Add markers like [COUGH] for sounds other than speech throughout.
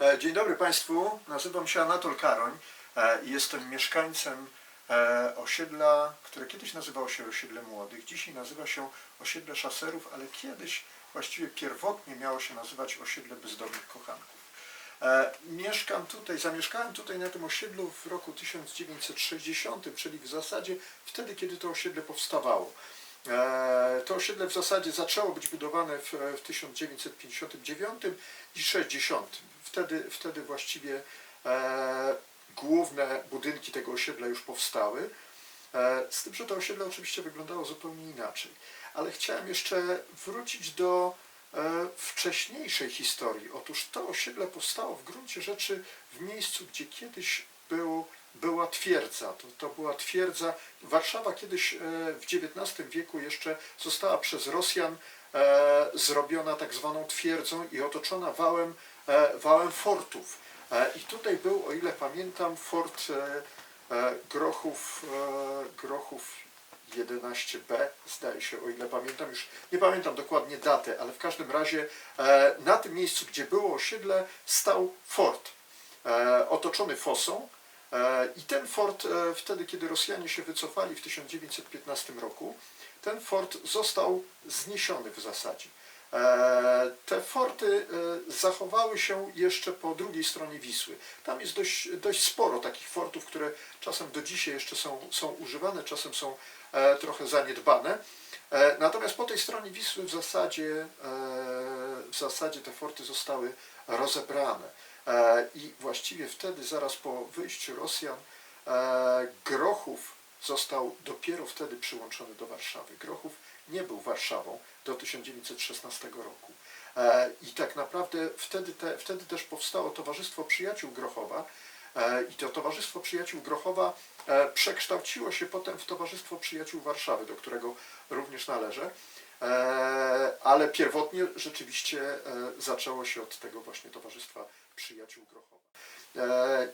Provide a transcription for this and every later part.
E, Dzień dobry Państwu, nazywam się Anatol Karoń e, i jestem mieszkańcem e, osiedla, które kiedyś nazywało się osiedle młodych, dzisiaj nazywa się osiedle szaserów, ale kiedyś właściwie pierwotnie miało się nazywać osiedle bezdomnych kochanków. Mieszkam tutaj, zamieszkałem tutaj na tym osiedlu w roku 1960, czyli w zasadzie wtedy, kiedy to osiedle powstawało. To osiedle w zasadzie zaczęło być budowane w 1959 i 60. Wtedy, wtedy właściwie e, główne budynki tego osiedla już powstały. E, z tym, że to osiedle oczywiście wyglądało zupełnie inaczej. Ale chciałem jeszcze wrócić do e, wcześniejszej historii. Otóż to osiedle powstało w gruncie rzeczy w miejscu, gdzie kiedyś był, była twierdza. To, to była twierdza. Warszawa kiedyś e, w XIX wieku jeszcze została przez Rosjan e, zrobiona tak zwaną twierdzą i otoczona wałem, wałem fortów. E, I tutaj był, o ile pamiętam, fort e, e, Grochów, e, Grochów 11b, zdaje się, o ile pamiętam, już nie pamiętam dokładnie datę, ale w każdym razie e, na tym miejscu, gdzie było osiedle, stał fort e, otoczony fosą. E, I ten fort, e, wtedy kiedy Rosjanie się wycofali w 1915 roku, ten fort został zniesiony w zasadzie. E, Te forty e, zachowały się jeszcze po drugiej stronie Wisły. Tam jest dość, dość sporo takich fortów, które czasem do dzisiaj jeszcze są, są używane, czasem są e, trochę zaniedbane. Natomiast po tej stronie Wisły w zasadzie, w zasadzie te forty zostały rozebrane. I właściwie wtedy, zaraz po wyjściu Rosjan, Grochów został dopiero wtedy przyłączony do Warszawy. Grochów nie był Warszawą do 1916 roku. E, I tak naprawdę wtedy, te, wtedy też powstało Towarzystwo Przyjaciół Grochowa. E, I to Towarzystwo Przyjaciół Grochowa e, przekształciło się potem w Towarzystwo Przyjaciół Warszawy, do którego również należę. Ale pierwotnie rzeczywiście zaczęło się od tego właśnie Towarzystwa Przyjaciół Grochowa.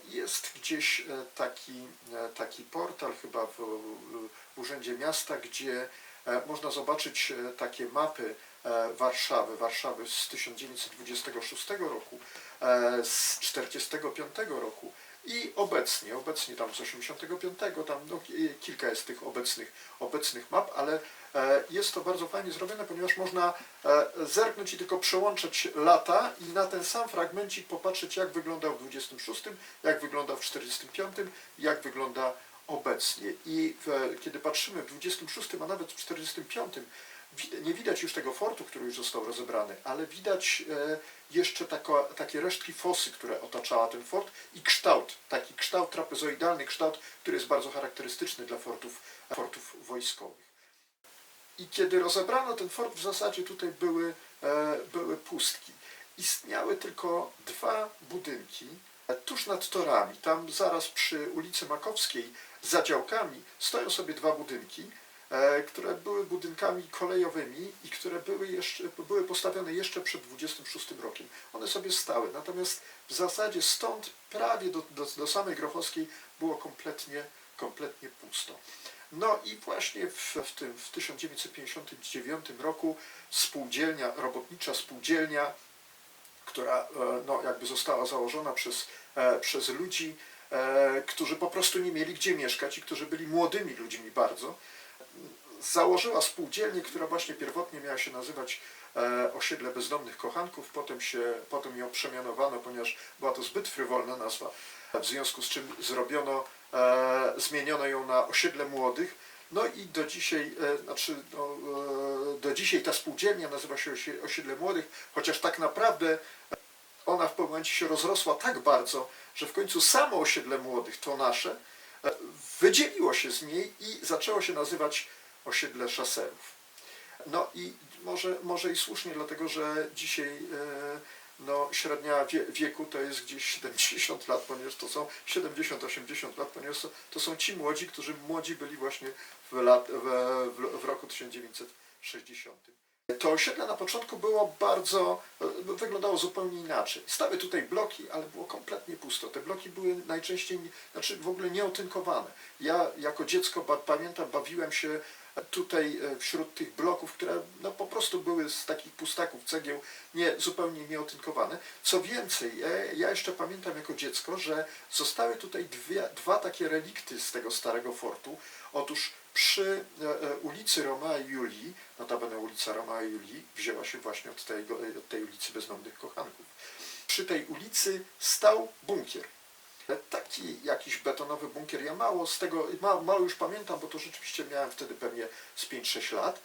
Jest gdzieś taki, taki portal chyba w, w Urzędzie Miasta, gdzie można zobaczyć e, takie mapy e, Warszawy, Warszawy z 1926 roku, e, z 1945 roku i obecnie, obecnie tam z 85, tam no, ki- kilka jest tych obecnych, obecnych map, ale e, jest to bardzo fajnie zrobione, ponieważ można e, zerknąć i tylko przełączać lata i na ten sam fragmencik popatrzeć, jak wyglądał w 26, jak wyglądał w 45, jak wygląda obecnie. I w, kiedy patrzymy w 26, a nawet w 45, wid- nie widać już tego fortu, który już został rozebrany, ale widać e, jeszcze tako, takie resztki fosy, które otaczała ten fort i kształt, taki kształt trapezoidalny, kształt, który jest bardzo charakterystyczny dla fortów, fortów wojskowych. I kiedy rozebrano ten fort, w zasadzie tutaj były, e, były pustki. Istniały tylko dwa budynki tuż nad torami. Tam zaraz przy ulicy Makowskiej za działkami stoją sobie dwa budynki, e, które były budynkami kolejowymi i które były, jeszcze, były postawione jeszcze przed 26 rokiem. One sobie stały. Natomiast w zasadzie stąd prawie do, do, do samej Grochowskiej było kompletnie, kompletnie pusto. No i właśnie w, w tym w 1959 roku spółdzielnia, robotnicza spółdzielnia, która e, no, jakby została założona przez, e, przez ludzi, e, którzy po prostu nie mieli gdzie mieszkać i którzy byli młodymi ludźmi bardzo, założyła spółdzielnię, która właśnie pierwotnie miała się nazywać Osiedle Bezdomnych Kochanków, potem, się, potem ją przemianowano, ponieważ była to zbyt frywolna nazwa, w związku z czym zrobiono, zmieniono ją na Osiedle Młodych, no i do dzisiaj, e, znaczy, no, e, do dzisiaj ta spółdzielnia nazywa się osie- Osiedle Młodych, chociaż tak naprawdę ona w pewnym momencie się rozrosła tak bardzo, że w końcu samo osiedle młodych, to nasze, e, wydzieliło się z niej i zaczęło się nazywać osiedle szaserów. No i może, może i słusznie, dlatego że dzisiaj no, średnia wie, wieku to jest gdzieś [LAUGHS] 70 lat, ponieważ to są 70-80 lat, ponieważ to- są ci młodzi, którzy młodzi byli właśnie w, lat, w, w, w roku 1960. To osiedle na początku było bardzo, e, wyglądało zupełnie inaczej. Stały tutaj bloki, ale było kompletnie pusto. Te bloki były najczęściej, znaczy w ogóle nieotynkowane. Ja jako dziecko pamiętam, bawiłem się Tutaj e, wśród tych bloków, które no, po prostu były z takich pustaków cegieł, nie, zupełnie nieotynkowane. Co więcej, ja, jeszcze pamiętam jako dziecko, że zostały tutaj dwie, dwa takie relikty z tego starego fortu. Otóż przy e, e, ulicy Romea i Julii, notabene ulica Romea i Julii wzięła się właśnie od, tego, od tej ulicy Bezdomnych Kochanków. Przy tej ulicy stał bunkier. Taki jakiś betonowy bunkier. Ja mało z tego, mało, mało już pamiętam, bo to rzeczywiście miałem wtedy pewnie z 5-6 lat.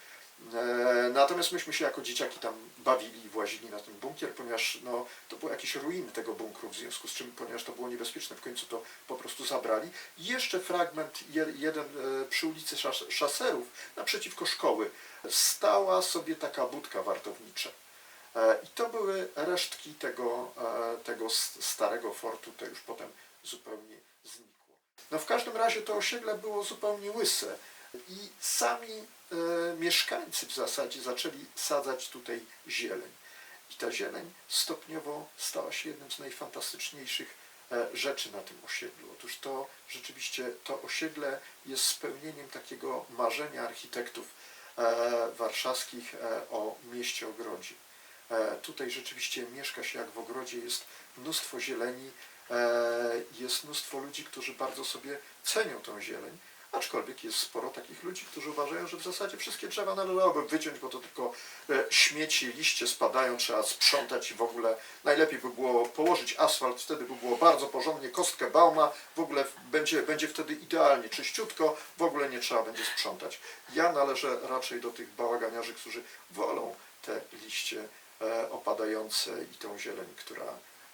E, Natomiast myśmy się jako dzieciaki tam bawili i włazili na ten bunkier, ponieważ no, to były jakieś ruiny tego bunkru, w związku z czym, ponieważ to było niebezpieczne, w końcu to po prostu zabrali. I jeszcze fragment je, jeden e, przy ulicy Szas- Szaserów, naprzeciwko szkoły, stała sobie taka budka wartownicza. E, I to były resztki tego, tego starego fortu, to już potem zupełnie znikło. No w każdym razie to osiedle było zupełnie łyse i sami e, mieszkańcy w zasadzie zaczęli sadzać tutaj zieleń. I ta zieleń stopniowo stała się jednym z najfantastyczniejszych e, rzeczy na tym osiedlu. Otóż to rzeczywiście to osiedle jest spełnieniem takiego marzenia architektów e, warszawskich e, o mieście ogrodzie. Tutaj rzeczywiście mieszka się jak w ogrodzie, jest mnóstwo zieleni, jest mnóstwo ludzi, którzy bardzo sobie cenią tą zieleń, aczkolwiek jest sporo takich ludzi, którzy uważają, że w zasadzie wszystkie drzewa należałoby wyciąć, bo to tylko e, śmieci, liście spadają, trzeba sprzątać i w ogóle najlepiej by było położyć asfalt, wtedy by było bardzo porządnie, kostkę bauma, w ogóle będzie, będzie wtedy idealnie, czyściutko, w ogóle nie trzeba będzie sprzątać. Ja należę raczej do tych bałaganiarzy, którzy wolą te liście e, opadające i tą zieleń, która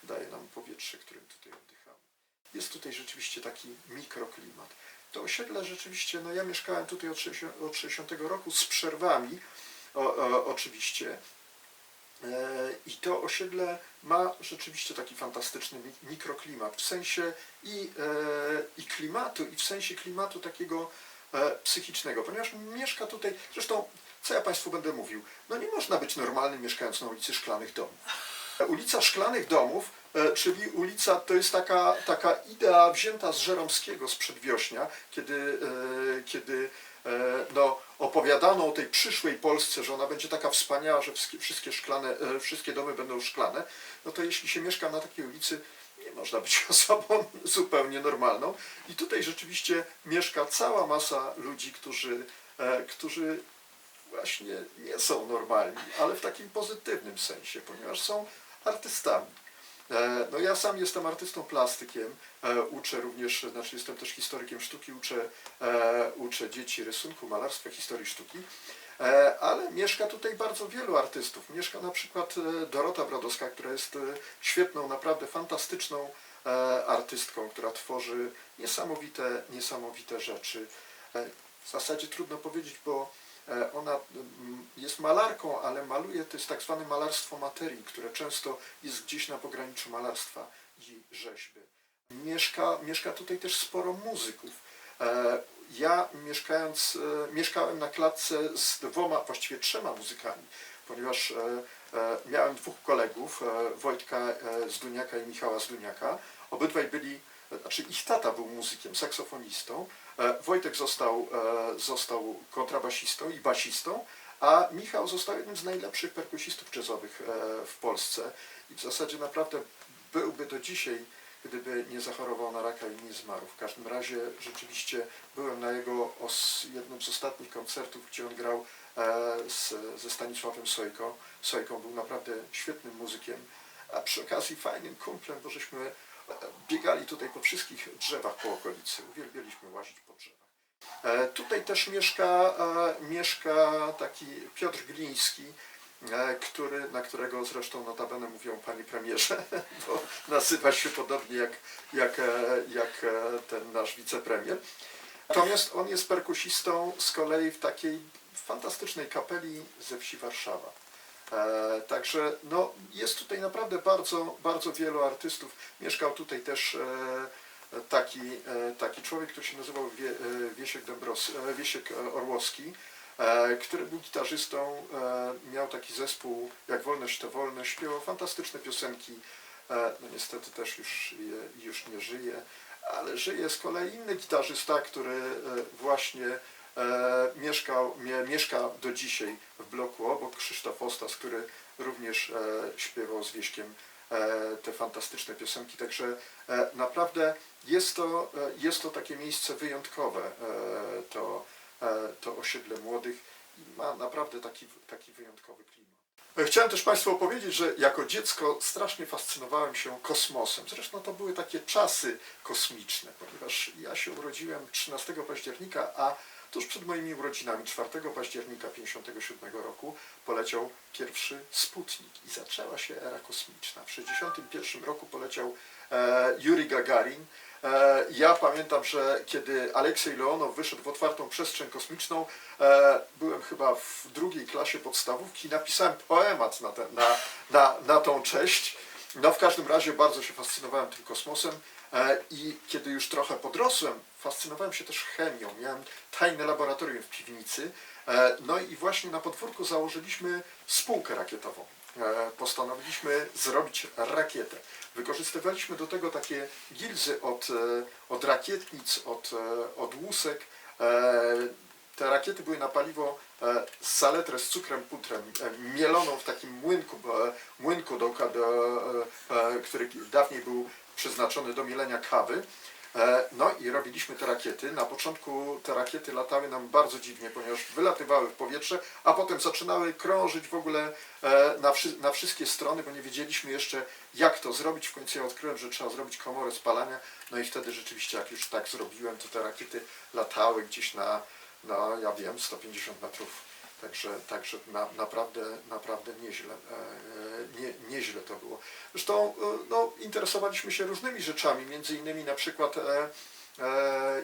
daje nam powietrze, którym tutaj oddychamy. Jest tutaj rzeczywiście taki mikroklimat. To osiedle rzeczywiście, no ja mieszkałem tutaj od 60, od 60 roku z przerwami o, o, oczywiście. E, I to osiedle ma rzeczywiście taki fantastyczny mi- mikroklimat w sensie i, e, i klimatu, i w sensie klimatu takiego e, psychicznego, ponieważ mieszka tutaj, zresztą co ja Państwu będę mówił, no nie można być normalnym mieszkając na ulicy Szklanych Domów. Ulica Szklanych Domów, czyli ulica, to jest taka, taka idea wzięta z Żeromskiego z przedwiośnia, kiedy, e, kiedy e, no, opowiadano o tej przyszłej Polsce, że ona będzie taka wspaniała, że wszystkie, szklane, e, wszystkie domy będą szklane, no to jeśli się mieszka na takiej ulicy, nie można być [LAUGHS] osobą zupełnie normalną. I tutaj rzeczywiście mieszka cała masa ludzi, którzy, e, którzy właśnie nie są normalni, ale w takim pozytywnym sensie, ponieważ są artystami. E, No ja sam jestem artystą plastykiem, e, uczę również, znaczy jestem też historykiem sztuki, uczę, e, uczę dzieci rysunku, malarstwa, historii sztuki, ale mieszka tutaj bardzo wielu artystów. Mieszka na przykład Dorota Brodowska, która jest świetną, naprawdę fantastyczną artystką, która tworzy niesamowite, niesamowite rzeczy. W zasadzie trudno powiedzieć, bo Ona mm, jest malarką, ale maluje, to jest tak zwane malarstwo materii, które często jest gdzieś na pograniczu malarstwa i rzeźby. Mieszka, mieszka tutaj też sporo muzyków. E, Ja mieszkając, e, mieszkałem na klatce z dwoma, właściwie trzema muzykami, ponieważ e, e, miałem dwóch kolegów, e, Wojtka e, Zduniaka i Michała Zduniaka. Obydwaj byli, znaczy ich tata był muzykiem, saksofonistą, E, Wojtek został, e, został kontrabasistą i basistą, a Michał został jednym z najlepszych perkusistów jazzowych e, w Polsce i w zasadzie naprawdę byłby do dzisiaj, gdyby nie zachorował na raka i nie zmarł. W każdym razie rzeczywiście byłem na jego os, jednym z ostatnich koncertów, gdzie on grał e, z, ze Stanisławem Sojko. Sojką był naprawdę świetnym muzykiem, a przy okazji fajnym kumplem, bo żeśmy e, biegali tutaj po wszystkich drzewach po okolicy. Uwielbialiśmy łazić po drzewach. E, Tutaj też mieszka, e, mieszka taki Piotr Gliński, e, który, na którego zresztą notabene mówią panie premierze, [LAUGHS] bo nazywa się podobnie jak, jak, jak ten nasz wicepremier. Natomiast on jest perkusistą z kolei w takiej fantastycznej kapeli ze wsi Warszawa. E, także no, jest tutaj naprawdę bardzo, bardzo wielu artystów. Mieszkał tutaj też e, taki, e, taki człowiek, który się nazywał Wie, Wiesiek, Wiesiek Orłowski, który był gitarzystą, miał taki zespół jak Wolność to Wolność, śpiewał fantastyczne piosenki. No niestety też już, już nie żyje, ale żyje z kolei inny gitarzysta, który właśnie mieszkał, mie, mieszka do dzisiaj w bloku obok Krzysztof Ostas, który również e, śpiewał z Wieśkiem e, te fantastyczne piosenki. Także e, naprawdę jest to, e, jest to takie miejsce wyjątkowe, e, to, e, to osiedle młodych i ma naprawdę taki, taki wyjątkowy klimat. E, Chciałem też Państwu opowiedzieć, że jako dziecko strasznie fascynowałem się kosmosem. Zresztą to były takie czasy kosmiczne, ponieważ ja się urodziłem 13 października, a tuż przed moimi urodzinami 4 października 1957 roku poleciał pierwszy Sputnik i zaczęła się era kosmiczna. W 1961 roku poleciał e, Yuri Gagarin. E, ja pamiętam, że kiedy Aleksiej Leonow wyszedł w otwartą przestrzeń kosmiczną, e, byłem chyba w drugiej klasie podstawówki, napisałem poemat na, ten, na, na, na tą cześć. No w każdym razie bardzo się fascynowałem tym kosmosem i kiedy już trochę podrosłem, fascynowałem się też chemią. Miałem tajne laboratorium w piwnicy. E, no i właśnie na podwórku założyliśmy spółkę rakietową. E, Postanowiliśmy zrobić rakietę. Wykorzystywaliśmy do tego takie gilzy od, e, od rakietnic, od, e, od łusek. Te rakiety były na paliwo e, saletrę z cukrem putrem, e, mieloną w takim młynku, e, młynku do, do, który dawniej był przeznaczony do mielenia kawy. No i robiliśmy te rakiety. Na początku te rakiety latały nam bardzo dziwnie, ponieważ wylatywały w powietrze, a potem zaczynały krążyć w ogóle na, wszy- na wszystkie strony, bo nie wiedzieliśmy jeszcze jak to zrobić. W końcu ja odkryłem, że trzeba zrobić komorę spalania. No i wtedy rzeczywiście jak już tak zrobiłem, to te rakiety latały gdzieś na, no ja wiem, 150 metrów. Także, także na, naprawdę, naprawdę nieźle, e, nie, nieźle to było. Zresztą e, no, interesowaliśmy się różnymi rzeczami, między innymi na przykład e,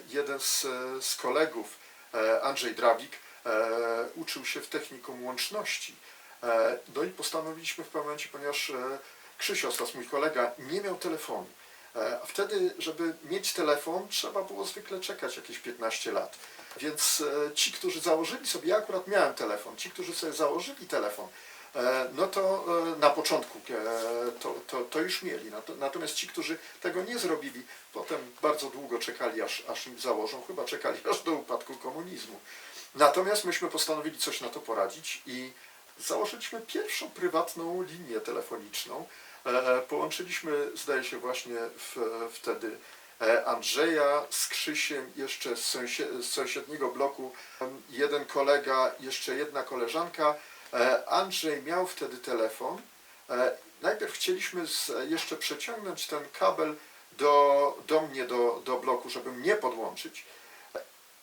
jeden z, z kolegów, Andrzej Drabik, e, uczył się w technikum łączności. No i postanowiliśmy w pewnym momencie, ponieważ e, Krzysiu Ostas, mój kolega, nie miał telefonu. E, A wtedy, żeby mieć telefon, trzeba było zwykle czekać jakieś 15 lat. Więc e, ci, którzy założyli sobie, ja akurat miałem telefon, ci, którzy sobie założyli telefon, e, no to e, na początku e, to, to, to już mieli. Nato- Natomiast ci, którzy tego nie zrobili, potem bardzo długo czekali, aż, aż im założą, chyba czekali [LAUGHS] aż do upadku komunizmu. Natomiast myśmy postanowili coś na to poradzić i założyliśmy pierwszą prywatną linię telefoniczną. E, Połączyliśmy, zdaje się, właśnie w, wtedy e, Andrzeja z Krzysiem, jeszcze z, z sąsiedniego bloku, jeden kolega, jeszcze jedna koleżanka. E, Andrzej miał wtedy telefon. Najpierw chcieliśmy z, jeszcze przeciągnąć ten kabel do, do mnie, do, do bloku, żeby mnie podłączyć.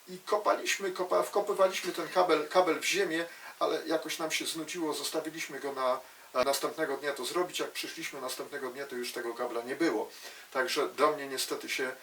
I kopaliśmy, kopa, wkopywaliśmy ten kabel, kabel w ziemię, ale jakoś nam się znudziło, zostawiliśmy go na następnego dnia to zrobić. Jak przyszliśmy następnego dnia, to już tego kabla nie było. Także do mnie niestety się e,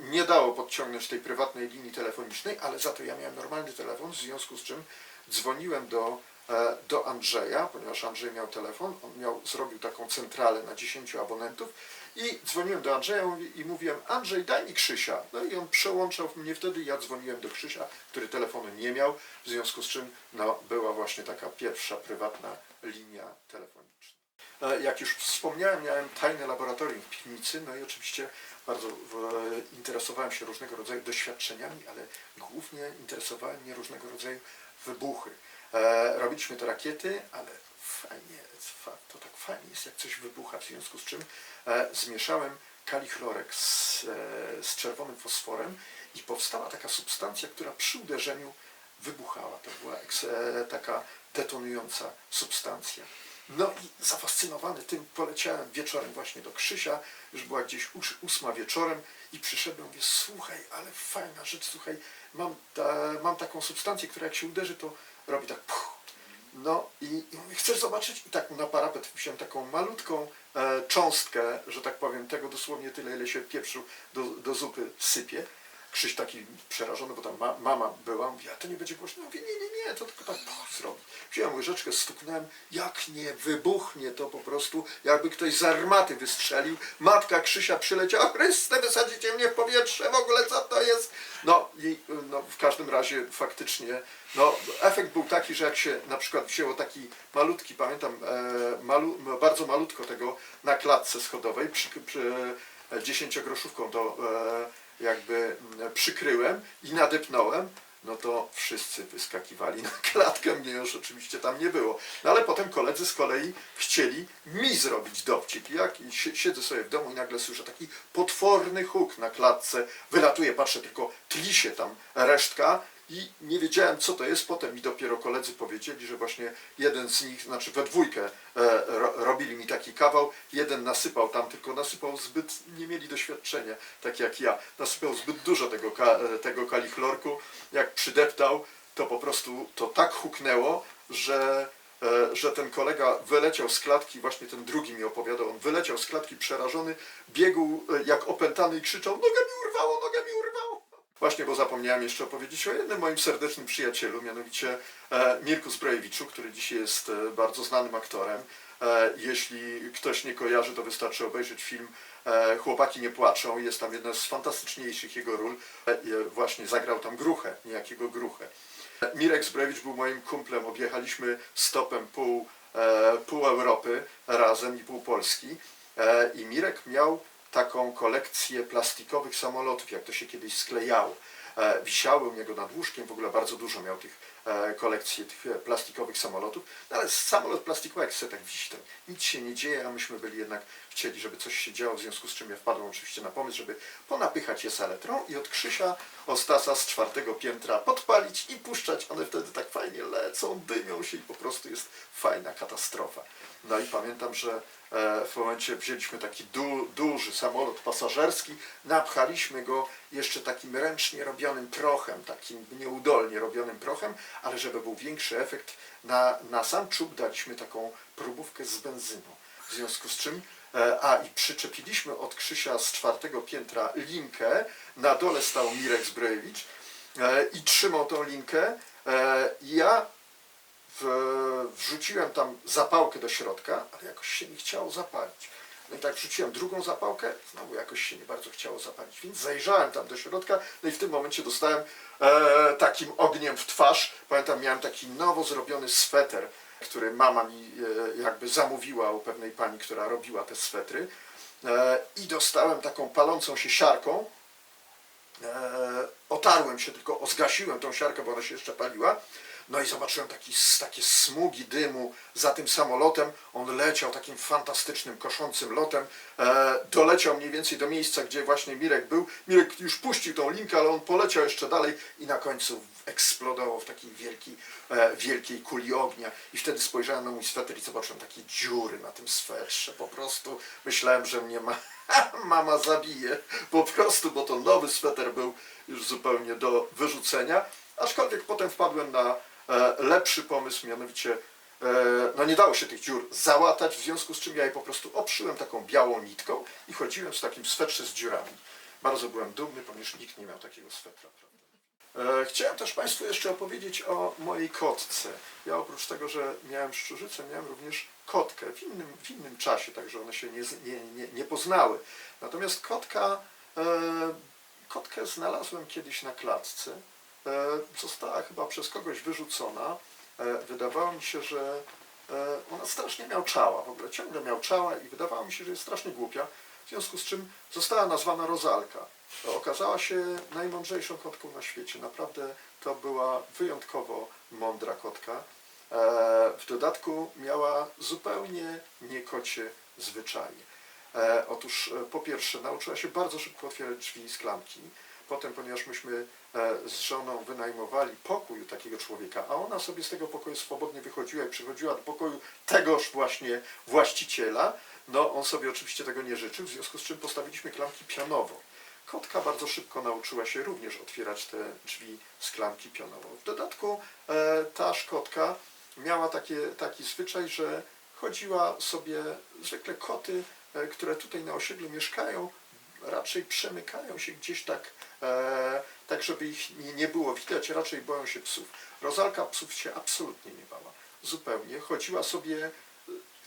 nie dało podciągnąć tej prywatnej linii telefonicznej, ale za to ja miałem normalny telefon, w związku z czym dzwoniłem do, e, do Andrzeja, ponieważ Andrzej miał telefon, on miał, zrobił taką centralę na 10 abonentów i dzwoniłem do Andrzeja i mówiłem, Andrzej daj mi Krzysia. No i on przełączał mnie wtedy, ja dzwoniłem do Krzysia, który telefonu nie miał, w związku z czym no, była właśnie taka pierwsza prywatna linia telefoniczna. E, Jak już wspomniałem, miałem tajne laboratorium w piwnicy, no i oczywiście bardzo w, interesowałem się różnego rodzaju doświadczeniami, ale głównie interesowały mnie różnego rodzaju wybuchy. E, robiliśmy te rakiety, ale fajnie, fa- to tak fajnie jest, jak coś wybucha, w związku z czym e, zmieszałem kalichlorek z, e, z czerwonym fosforem i powstała taka substancja, która przy uderzeniu wybuchała. To była e, taka detonująca substancja. No i zafascynowany tym poleciałem wieczorem właśnie do Krzysia, już była gdzieś ós- ósma wieczorem i przyszedłem, mówię, słuchaj, ale fajna rzecz, słuchaj, mam, ta, mam taką substancję, która jak się uderzy, to robi tak puch. No i, i mówię, chcesz zobaczyć? I tak na parapet wziąłem taką malutką e, cząstkę, że tak powiem, tego dosłownie tyle, ile się pieprzu do, do zupy sypie. Krzyś taki przerażony, bo tam ma, mama była, mówi, a to nie będzie głośno? Mówię, nie, nie, nie, to tylko tak puch, zrobi. Wziąłem łyżeczkę, stuknąłem, jak nie wybuchnie to po prostu, jakby ktoś z armaty wystrzelił. Matka Krzysia przyleciała, Chryste, wysadzicie mnie w powietrze, w ogóle co to jest? No i no, w każdym razie faktycznie, no efekt był taki, że jak się na przykład wzięło taki malutki, pamiętam, e, malu, bardzo malutko tego na klatce schodowej, przy, przy e, dziesięciogroszówką to e, jakby m, przykryłem i nadepnąłem, no to wszyscy wyskakiwali na [LAUGHS] klatkę, mnie już oczywiście tam nie było. No ale potem koledzy z kolei chcieli mi zrobić dowcip. Jak i si- siedzę sobie w domu i nagle słyszę taki potworny huk na klatce, wylatuje, patrzę tylko, tli się tam resztka i nie wiedziałem co to jest. Potem mi dopiero koledzy powiedzieli, że właśnie jeden z nich, znaczy we dwójkę e, ro, robili mi taki kawał, jeden nasypał tam, tylko nasypał zbyt, nie mieli doświadczenia, tak jak ja, nasypał zbyt dużo tego, ka, e, tego kalichlorku, jak przydeptał, to po prostu to tak huknęło, że, e, że ten kolega wyleciał z klatki, właśnie ten drugi mi opowiadał, on wyleciał z klatki przerażony, biegł e, jak opętany i krzyczał, nogę mi urwało, nogę mi urwało. Właśnie, bo zapomniałem jeszcze opowiedzieć o jednym moim serdecznym przyjacielu, mianowicie e, Mirku Zbrojewiczu, który dzisiaj jest e, bardzo znanym aktorem. E, jeśli ktoś nie kojarzy, to wystarczy obejrzeć film Chłopaki nie płaczą. Jest tam jedna z fantastyczniejszych jego ról. Właśnie zagrał tam Gruchę, niejakiego Gruchę. Mirek Zbrojewicz był moim kumplem. Objechaliśmy stopem pół, pół Europy razem i pół Polski. I Mirek miał taką kolekcję plastikowych samolotów, jak to się kiedyś sklejało. E, wisiały u niego nad łóżkiem, w ogóle bardzo dużo miał tych e, kolekcji tych e, plastikowych samolotów, no ale samolot plastikowy jak sobie tak wisi, to nic się nie dzieje, a myśmy byli jednak chcieli, żeby coś się działo, w związku z czym ja wpadłem oczywiście na pomysł, żeby ponapychać je saletrą i od Krzysia Ostasa z czwartego piętra podpalić i puszczać, one wtedy tak fajnie lecą, dymią się i po prostu jest fajna katastrofa. No i pamiętam, że w momencie wzięliśmy taki du, duży samolot pasażerski, napchaliśmy go jeszcze takim ręcznie robionym prochem, takim nieudolnie robionym prochem, ale żeby był większy efekt, na, na sam czub daliśmy taką próbówkę z benzyną. W związku z czym, e, a i przyczepiliśmy od Krzysia z czwartego piętra linkę, na dole stał Mirek Zbrojewicz e, i trzymał tą linkę. E, ja w, wrzuciłem tam zapałkę do środka, ale jakoś się nie chciało zapalić. No i tak wrzuciłem drugą zapałkę, znowu jakoś się nie bardzo chciało zapalić, więc zajrzałem tam do środka, no i w tym momencie dostałem e, takim ogniem w twarz. Pamiętam, miałem taki nowo zrobiony sweter, który mama mi e, jakby zamówiła u pewnej pani, która robiła te swetry. E, I dostałem taką palącą się siarką. E, otarłem się, tylko zgasiłem tą siarkę, bo ona się jeszcze paliła. No i zobaczyłem taki, takie smugi dymu za tym samolotem. On leciał takim fantastycznym, koszącym lotem. E, doleciał mniej więcej do miejsca, gdzie właśnie Mirek był. Mirek już puścił tą linkę, ale on poleciał jeszcze dalej i na końcu eksplodował w takiej wielkiej, e, wielkiej kuli ognia. I wtedy spojrzałem na mój sweter i zobaczyłem takie dziury na tym swetrze. Po prostu myślałem, że mnie ma, [LAUGHS] mama zabije. Po prostu, bo to nowy sweter był już zupełnie do wyrzucenia. Aczkolwiek potem wpadłem na lepszy pomysł, mianowicie e, no nie dało się tych dziur załatać, w związku z czym ja je po prostu obszyłem taką białą nitką i chodziłem z takim swetrze z dziurami. Bardzo byłem dumny, ponieważ nikt nie miał takiego swetra. Prawda? E, Chciałem też Państwu jeszcze opowiedzieć o mojej kotce. Ja oprócz tego, że miałem szczurzycę, miałem również kotkę w innym, w innym czasie, także one się nie, nie, nie, nie poznały. Natomiast kotka, e, kotkę znalazłem kiedyś na klatce. E, została chyba przez kogoś wyrzucona. E, wydawało mi się, że e, ona strasznie miałczała, w ogóle ciągle miałczała i wydawało mi się, że jest strasznie głupia, w związku z czym została nazwana Rozalka. Okazała się najmądrzejszą kotką na świecie. Naprawdę to była wyjątkowo mądra kotka. W dodatku miała zupełnie niekocie zwyczaje. Otóż po pierwsze nauczyła się bardzo szybko otwierać drzwi z klamki. Potem, ponieważ myśmy z żoną wynajmowali pokój u takiego człowieka, a ona sobie z tego pokoju swobodnie wychodziła i przychodziła do pokoju tegoż właśnie właściciela, no on sobie oczywiście tego nie życzył, w związku z czym postawiliśmy klamki pionowo. Kotka bardzo szybko nauczyła się również otwierać te drzwi z klamki pionowo. W dodatku e, ta szkotka miała takie, taki zwyczaj, że chodziła sobie, zwykle koty, e, które tutaj na osiedlu mieszkają, raczej przemykają się gdzieś tak, e, tak żeby ich nie, nie było widać, raczej boją się psów. Rozalka psów się absolutnie nie bała, zupełnie. Chodziła sobie e,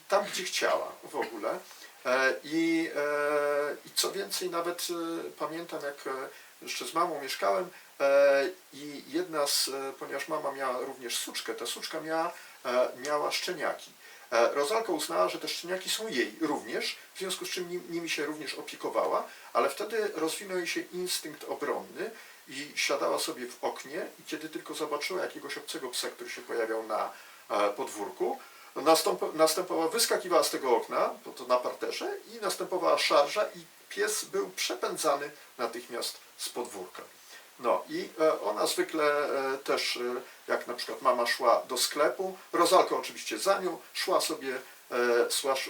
tam, gdzie chciała w ogóle. E, I, e, I co więcej, nawet e, pamiętam, jak e, jeszcze z mamą mieszkałem e, i jedna z, e, ponieważ mama miała również suczkę, ta suczka miała, e, miała szczeniaki. E, Rozalka uznała, że te szczeniaki są jej również, w związku z czym nim- nimi się również opiekowała, ale wtedy rozwinął jej się instynkt obronny i siadała sobie w oknie i kiedy tylko zobaczyła jakiegoś obcego psa, który się pojawiał na e, podwórku, następowała, wyskakiwała z tego okna, bo to na parterze i następowała szarża i pies był przepędzany natychmiast z podwórka. No i e, ona zwykle e, też, e, jak na przykład mama szła do sklepu, Rozalka oczywiście za nią, szła sobie,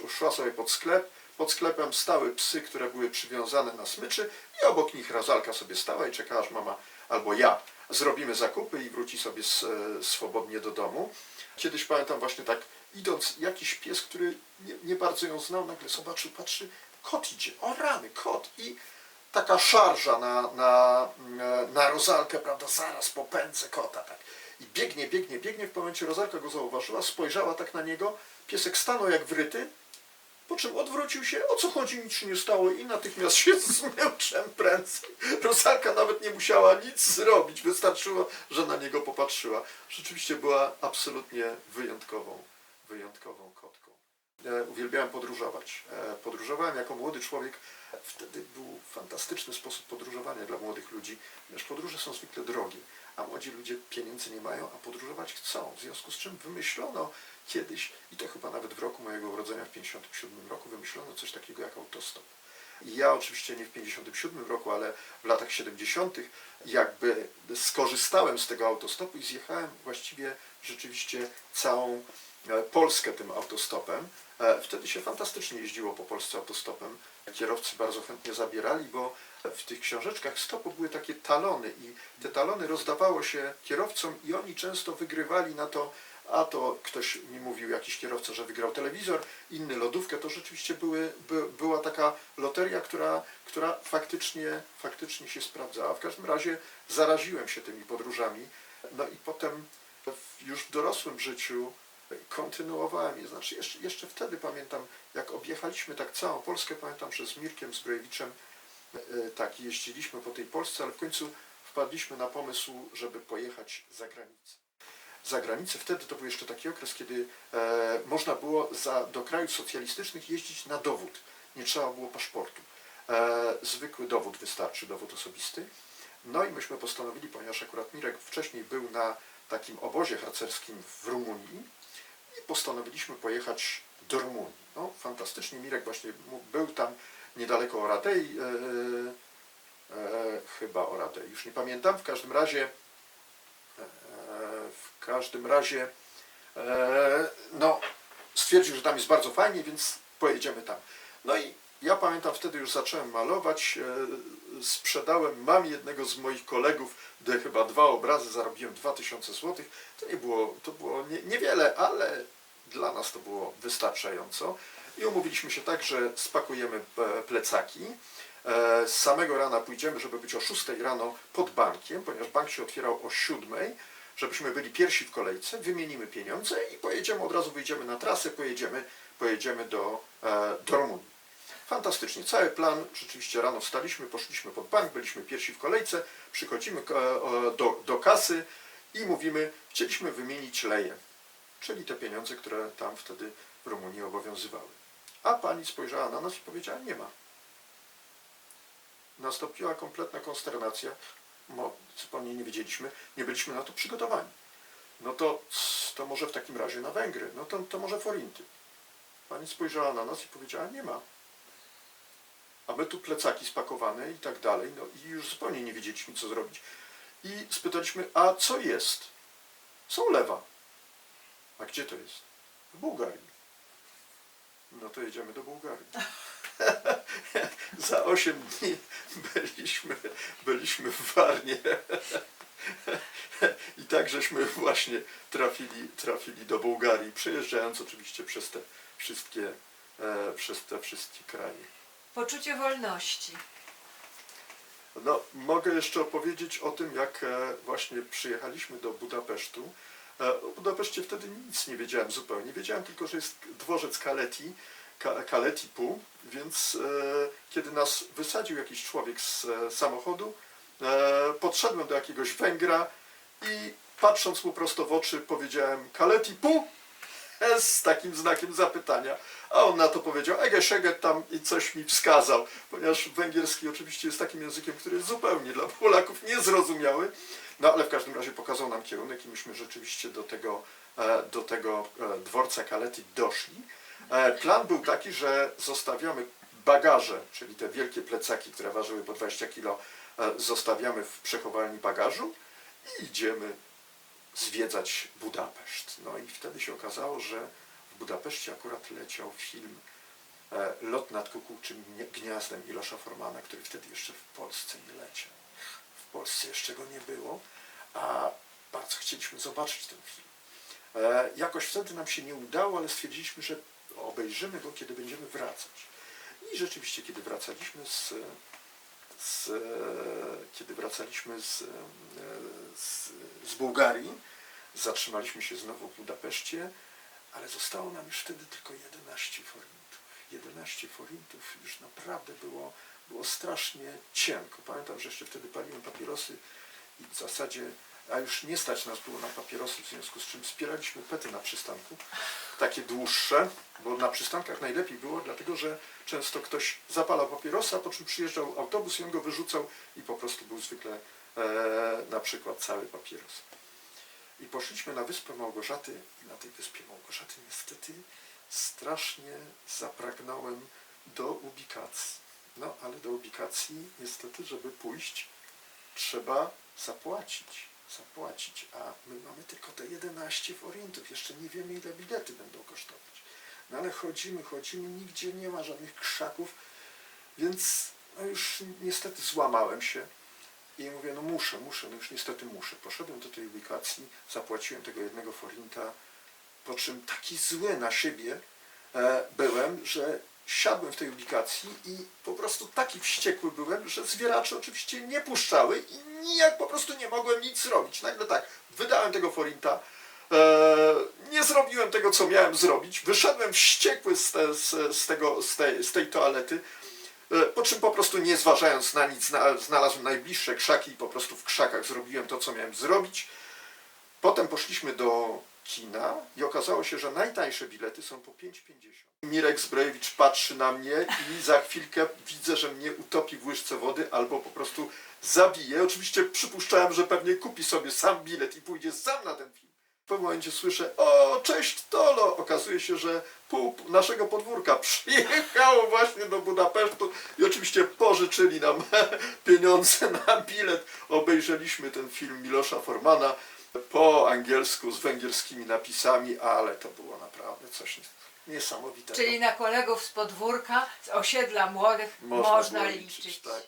szła, sobie pod sklep, pod sklepem stały psy, które były przywiązane na smyczy i obok nich Rozalka sobie stała i czekała, aż mama albo ja zrobimy zakupy i wróci sobie swobodnie do domu. Kiedyś pamiętam właśnie tak, idąc, jakiś pies, który nie, nie bardzo ją znał, nagle zobaczył, patrzy, kot idzie, o rany, kot i taka szarża na, na, na rozalkę, prawda, zaraz popędzę kota, tak. I biegnie, biegnie, biegnie, w momencie rozalka go zauważyła, spojrzała tak na niego, piesek stanął jak wryty, po czym odwrócił się, o co chodzi, nic się nie stało i natychmiast się [LAUGHS] zmył czym prędzej. Rozalka nawet nie musiała nic zrobić, wystarczyło, że na niego popatrzyła. Rzeczywiście była absolutnie wyjątkową, wyjątkową kotką. E, Uwielbiałem podróżować. E, Podróżowałem jako młody człowiek. Wtedy był fantastyczny sposób podróżowania dla młodych ludzi, ponieważ podróże są zwykle drogie, a młodzi ludzie pieniędzy nie mają, a podróżować chcą. W związku z czym wymyślono kiedyś, i to chyba nawet w roku mojego urodzenia, w 1957 roku, wymyślono coś takiego jak autostop. I ja oczywiście nie w 1957 roku, ale w latach 70. jakby skorzystałem z tego autostopu i zjechałem właściwie rzeczywiście całą e, Polskę tym autostopem. E, Wtedy się fantastycznie jeździło po Polsce autostopem. Kierowcy bardzo chętnie zabierali, bo w tych książeczkach stopu były takie talony i te talony rozdawało się kierowcom i oni często wygrywali na to, a to ktoś mi mówił, jakiś kierowca, że wygrał telewizor, inny lodówkę, to rzeczywiście były, by, była taka loteria, która, która faktycznie, faktycznie się sprawdzała. W każdym razie zaraziłem się tymi podróżami, no i potem już w dorosłym życiu kontynuowałem je. Znaczy jeszcze, jeszcze wtedy pamiętam, jak objechaliśmy tak całą Polskę, pamiętam, że z Mirkiem Zbrojewiczem e, tak jeździliśmy po tej Polsce, ale w końcu wpadliśmy na pomysł, żeby pojechać za granicę za granicę. Wtedy to był jeszcze taki okres, kiedy e, można było za, do krajów socjalistycznych jeździć na dowód. Nie trzeba było paszportu. E, zwykły dowód wystarczy, dowód osobisty. No i myśmy postanowili, ponieważ akurat Mirek wcześniej był na takim obozie harcerskim w Rumunii i postanowiliśmy pojechać do Rumunii. No, fantastycznie, Mirek właśnie był tam niedaleko Oradei, e, e, chyba Oradei, już nie pamiętam, w każdym razie E, W każdym razie e, no, stwierdził, że tam jest bardzo fajnie, więc pojedziemy tam. No i ja pamiętam, wtedy już zacząłem malować, e, sprzedałem mam jednego z moich kolegów, de chyba dwa obrazy, zarobiłem 2000 zł. To nie było, to było nie, niewiele, ale dla nas to było wystarczająco. I umówiliśmy się tak, że spakujemy e, plecaki. E, Z samego rana pójdziemy, żeby być o 6 rano pod bankiem, ponieważ bank się otwierał o 7, żebyśmy byli pierwsi w kolejce, wymienimy pieniądze i pojedziemy, od razu wyjdziemy na trasę, pojedziemy, pojedziemy do, do Rumunii. Fantastycznie. Cały plan, rzeczywiście rano wstaliśmy, poszliśmy pod bank, byliśmy pierwsi w kolejce, przychodzimy e, do, do kasy i mówimy, chcieliśmy wymienić leje, czyli te pieniądze, które tam wtedy w Rumunii obowiązywały. A pani spojrzała na nas i powiedziała, nie ma. Nastąpiła kompletna konsternacja, zupełnie nie wiedzieliśmy, nie byliśmy na to przygotowani. No to, to może w takim razie na Węgry, no to, to może Forinty. Pani spojrzała na nas i powiedziała, nie ma. A my tu plecaki spakowane i tak dalej, no i już zupełnie nie wiedzieliśmy, co zrobić. I spytaliśmy, a co jest? Są lewa. A gdzie to jest? W Bułgarii. No to jedziemy do Bułgarii. [LAUGHS] Za 8 dni byliśmy, byliśmy w Warnie. [LAUGHS] I tak żeśmy właśnie trafili, trafili do Bułgarii, przejeżdżając oczywiście przez te wszystkie, e, przez te wszystkie kraje. Poczucie wolności. No, mogę jeszcze opowiedzieć o tym, jak e, właśnie przyjechaliśmy do Budapesztu. E, O Budapeszcie wtedy nic nie wiedziałem zupełnie. Wiedziałem tylko, że jest dworzec Kaleti, Ka- Kaleti Pół, więc e, kiedy nas wysadził jakiś człowiek z samochodu, podszedłem do jakiegoś Węgra i patrząc mu prosto w oczy powiedziałem Kaleti Pół z takim znakiem zapytania. A on na to powiedział, Ege Szeget tam i coś mi wskazał, ponieważ węgierski oczywiście jest takim językiem, który jest zupełnie dla Polaków niezrozumiały. No ale w każdym razie pokazał nam kierunek i myśmy rzeczywiście do tego, e, do tego e, dworca Kaleti doszli. E, Plan był taki, że zostawiamy bagaże, czyli te wielkie plecaki, które ważyły po 20 kg, zostawiamy w przechowalni bagażu i idziemy zwiedzać Budapeszt. No i wtedy się okazało, że w Budapeszcie akurat leciał film e, Lot nad kukułczym gniazdem Milosza Formana, który wtedy jeszcze w Polsce nie leciał. W Polsce jeszcze go nie było, a bardzo chcieliśmy zobaczyć ten film. E, Jakoś wtedy nam się nie udało, ale stwierdziliśmy, że obejrzymy go, kiedy będziemy wracać. I rzeczywiście, kiedy wracaliśmy z, z, kiedy wracaliśmy z, z, z Bułgarii, zatrzymaliśmy się znowu w Budapeszcie, ale zostało nam już wtedy tylko 11 forintów. 11 forintów już naprawdę było, było strasznie cienko. Pamiętam, że jeszcze wtedy paliłem papierosy i w zasadzie, a już nie stać nas było na papierosy, w związku z czym spieraliśmy pety na przystanku, takie dłuższe, bo na przystankach najlepiej było, dlatego że często ktoś zapalał papierosa, po czym przyjeżdżał autobus i on go wyrzucał i po prostu był zwykle na przykład cały papieros. I poszliśmy na wyspę Małgorzaty na tej wyspie Małgorzaty niestety strasznie zapragnąłem do ubikacji. No ale do ubikacji niestety, żeby pójść, trzeba zapłacić. Zapłacić, a my mamy tylko te 11 forintów. Jeszcze nie wiemy ile bilety będą kosztować. No ale chodzimy, chodzimy, nigdzie nie ma żadnych krzaków, więc no już niestety złamałem się. I mówię, no muszę, muszę, no już niestety muszę. Poszedłem do tej ubikacji, zapłaciłem tego jednego forinta, po czym taki zły na siebie e, byłem, że siadłem w tej ubikacji i po prostu taki wściekły byłem, że zwieracze oczywiście nie puszczały i nijak po prostu nie mogłem nic zrobić. Nagle tak, wydałem tego forinta, e, nie zrobiłem tego, co miałem zrobić, wyszedłem wściekły z, te, z, z, tego, z, tej, z tej toalety, Po czym po prostu nie zważając na nic, zna- znalazłem najbliższe krzaki i po prostu w krzakach zrobiłem to, co miałem zrobić. Potem poszliśmy do kina i okazało się, że najtańsze bilety są po 5,50. Mirek Zbrojewicz patrzy na mnie i za chwilkę widzę, że mnie utopi w łyżce wody albo po prostu zabije. Oczywiście przypuszczałem, że pewnie kupi sobie sam bilet i pójdzie sam na ten film. W pewnym momencie słyszę, o cześć Tolo! Okazuje się, że pół naszego podwórka [LAUGHS] przyjechało właśnie do Budapesztu i oczywiście pożyczyli nam [LAUGHS] pieniądze na bilet. Obejrzeliśmy ten film Milosza Formana po angielsku z węgierskimi napisami, ale to było naprawdę coś niesamowitego. Czyli na kolegów z podwórka, z osiedla młodych Można można, było liczyć. Tak